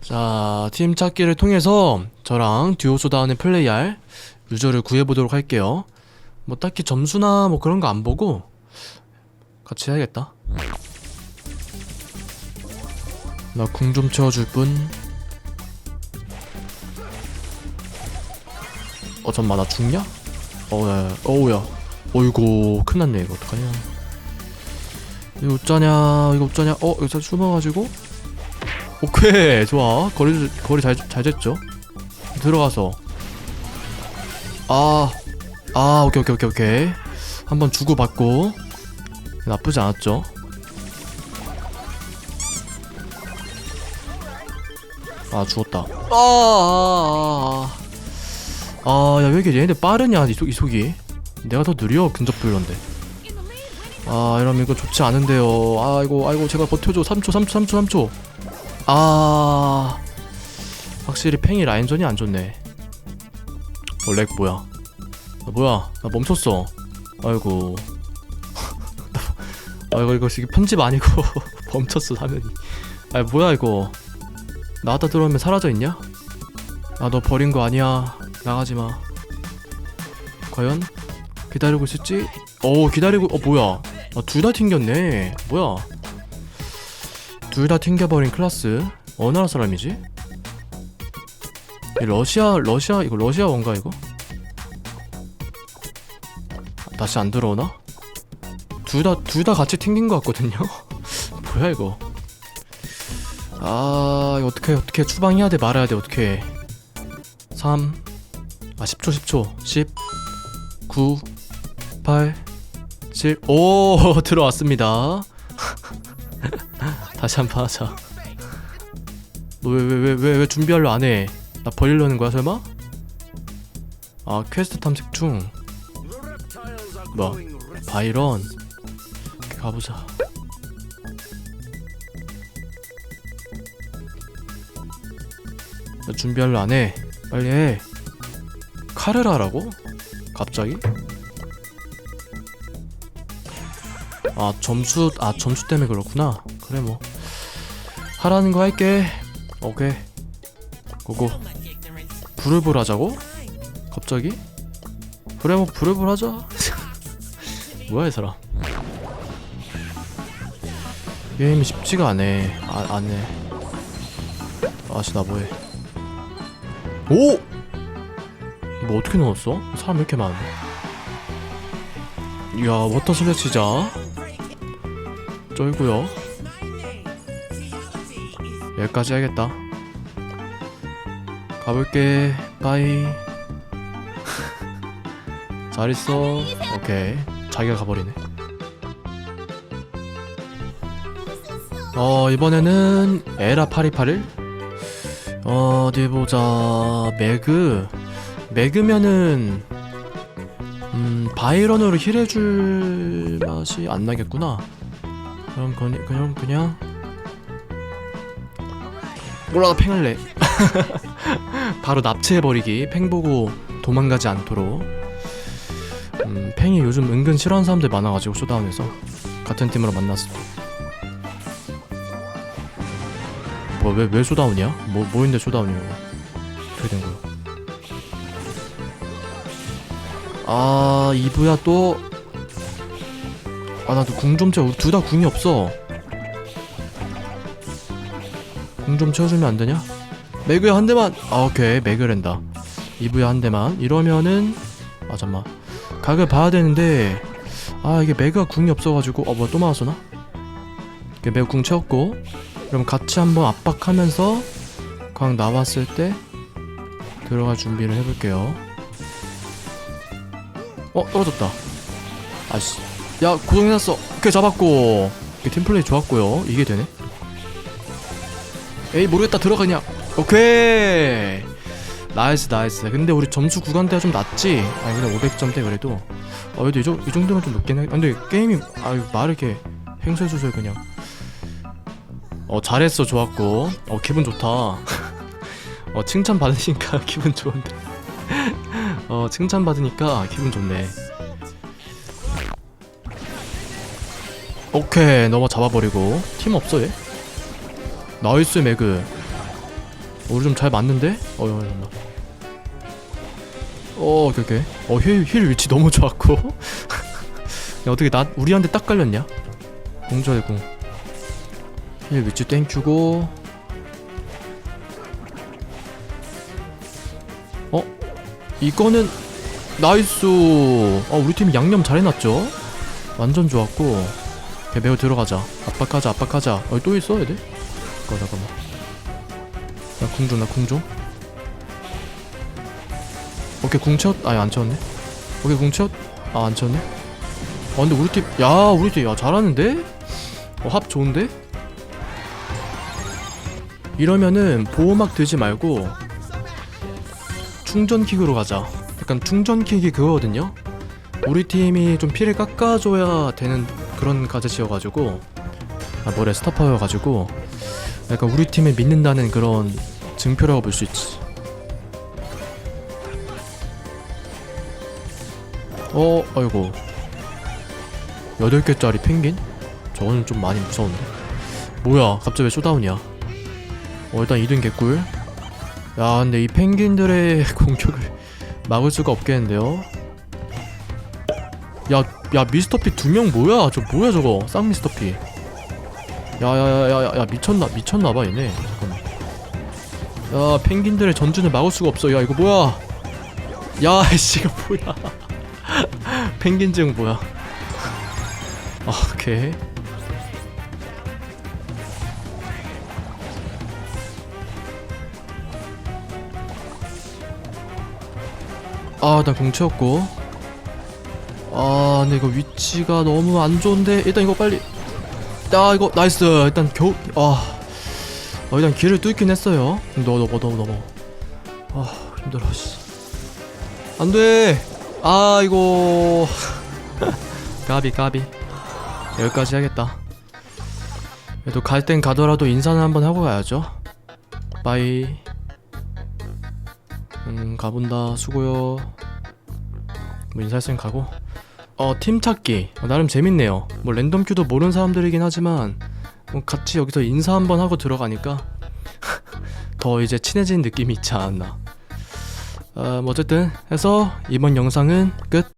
자, 팀 찾기를 통해서 저랑 듀오 소다운에 플레이할 유저를 구해보도록 할게요. 뭐 딱히 점수나 뭐 그런 거 안 보고 같이 해야겠다. 나 궁 좀 채워줄 분. 어 잠만 나 죽냐? 어우야 어우야 어이구 큰일 났네 이거 어떡하냐 이거 어쩌냐 이거 어쩌냐? 어 여기서 숨어가지고. 오케이 좋아. 거리 거리 잘 잘 쟀죠? 들어가서. 아아 오케이 오케이 오케이 오케이. 한번 주고 받고. 나쁘지 않았죠? 아 죽었다. 아아아아야 왜 이렇게 얘네들 빠르냐 이, 속, 이 속이? 내가 더 느려 근접 불러인데 아 이러면 이거 좋지 않은데요. 아이고 아이고 제발 버텨줘. 3초 3초 3초 3초. 아 확실히 팽이 라인전이 안 좋네. 어 렉 뭐야? 아, 뭐야? 나 멈췄어. 아이고. 아이고 이거 지금 편집 아니고 멈췄어 화면이 아 뭐야 이거? 나왔다 들어오면 사라져 있냐? 아 너 버린 거 아니야. 나가지마. 과연? 기다리고 있을지? 어 기다리고 어 뭐야 아, 둘 다 튕겼네. 뭐야? 둘 다 튕겨버린 클라스? 어느 나라 사람이지? 이 러시아 러시아 이거 러시아 원가 이거? 다시 안 들어오나? 둘 다 둘 다 같이 튕긴 것 같거든요? 뭐야 이거? 아 이거 어떻게 어떻게 추방해야 돼 말아야 돼 어떻게 3 아 10초 10초. 10 9 8 7 오 들어왔습니다 다시 한번 하자 너 왜 왜 왜 왜 왜 준비하려 안 해 나 버리려는 거야 설마? 아 퀘스트 탐색 중 뭐? 바이런 가보자 나 준비하려 안 해 빨리 해 하라고? 갑자기? 아 점수 아 점수 때문에 그렇구나. 그래 뭐. 하라는 거 할게. 오케이. 고고. 불을불 하자고? 갑자기? 그래 뭐 불을불 하자. 뭐야 이 사람. 게임이 쉽지가 않네. 아, 안해 아씨 나 뭐해. 오! 뭐 어떻게 넣었어? 사람 왜 이렇게 많은데? 이야 워터 슬래치자 쩔고요. 여기까지 해야겠다. 가볼게. 빠이. 잘 있어. 오케이. 자기가 가버리네. 어 이번에는 에라 8281 어, 어디 보자. 매그. 매그면은 음 바이런으로 힐해줄 맛이 안 나겠구나 그럼 그냥 그냥 그냥? 몰라 팽을 내. 바로 납치해버리기 팽 보고 도망가지 않도록. 음 팽이 요즘 은근 싫어하는 사람들 많아가지고 쇼다운에서. 같은 팀으로 만났어. 뭐왜 왜 쇼다운이야? 뭐 뭐인데 쇼다운이야 어떻게 된 거야? 아 이브야 또 아 나도 궁 좀 채워. 둘 다 궁이 없어. 궁 좀 채워주면 안 되냐? 매그야 한 대만. 아 오케이. 매그랜다. 이브야 한 대만. 이러면은 아 잠만. 각을 봐야 되는데 아 이게 매그가 궁이 없어가지고 어 뭐야 또 맞았어나? 이게 매그 궁 채웠고 그럼 같이 한번 압박하면서 각 나왔을 때 들어갈 준비를 해볼게요. 어 떨어졌다. 아씨 야 고정해놨어. 오케이 잡았고. 이게 팀플레이 좋았고요. 이게 되네. 에이 모르겠다. 들어가 그냥 오케이. 나이스 나이스. 근데 우리 점수 구간대가 좀 낮지? 아니 근데 500점대 그래도. 어 그래도 이, 정, 이 정도면 좀 높긴 해. 근데 게임이 아유 말을 이렇게 횡설수설 그냥. 어 잘했어. 좋았고. 어 기분 좋다. 어 칭찬 받으니까 기분 좋은데. 어 칭찬 받으니까 기분 좋네 오케이 넘어 잡아버리고. 팀 없어 얘? 나이스 매그. 우리 좀 잘 맞는데? 어 잠깐만 어 오케이 오케이. 어 힐 힐 위치 너무 좋았고. 야 어떻게 나 우리한테 딱 걸렸냐? 공전의 공힐 위치 땡큐고. 어? 이거는 나이스. 아 우리 팀 양념 잘 해놨죠? 완전 좋았고 배 매우 들어가자. 압박하자 압박하자. 어, 또 있어 애들? 잠깐 잠깐만. 나 궁중 나 궁중 오케이 궁 채웠 아니 안 채웠네. 오케이 궁 채웠 아안 채웠네. 아 근데 우리 팀야 우리 팀야 잘하는데? 어, 합 좋은데? 이러면은 보호막 들지 말고 충전킥으로 가자. 약간 충전킥이 그거거든요. 우리 팀이 좀 피를 깎아줘야 되는 그런 가제치여가지고 아 뭐래 스타파여가지고 약간 우리 팀을 믿는다는 그런 증표라고 볼 수 있지. 어 아이고. 8개짜리 펭귄? 저거는 좀 많이 무서운데? 뭐야 갑자기 왜 쇼다운이야? 어 일단 2등 개꿀. 야 근데 이 펭귄들의 공격을 막을 수가 없겠는데요 야, 야 미스터피 두 명 뭐야? 저 뭐야 저거? 쌍 미스터피. 야야야야야 야, 미쳤나 미쳤나봐 얘네. 잠깐만. 야 펭귄들의 전준을 막을 수가 없어. 야 이거 뭐야? 야 씨 이거 뭐야? 펭귄증 뭐야? 아, 오케이. 아, 나 공채웠고. 아 근데 이거 위치가 너무 안 좋은데? 일단 이거 빨리. 야 이거 나이스. 일단 겨우 아. 어, 일단 길을 뚫긴 했어요. 넘어 넘어 넘어 넘어 아 힘들어 씨. 안돼. 아 이거. 까비 까비. 여기까지 해야겠다. 그래도 갈 땐 가더라도 인사는 한번 하고 가야죠. 빠이. 음 가본다. 수고요. 뭐 인사했으면 가고 어, 팀 찾기. 어, 나름 재밌네요. 뭐 랜덤 큐도 모르는 사람들이긴 하지만 뭐 같이 여기서 인사 한번 하고 들어가니까 더 이제 친해진 느낌이 있지 않았나. 어, 뭐 어쨌든 해서 이번 영상은 끝.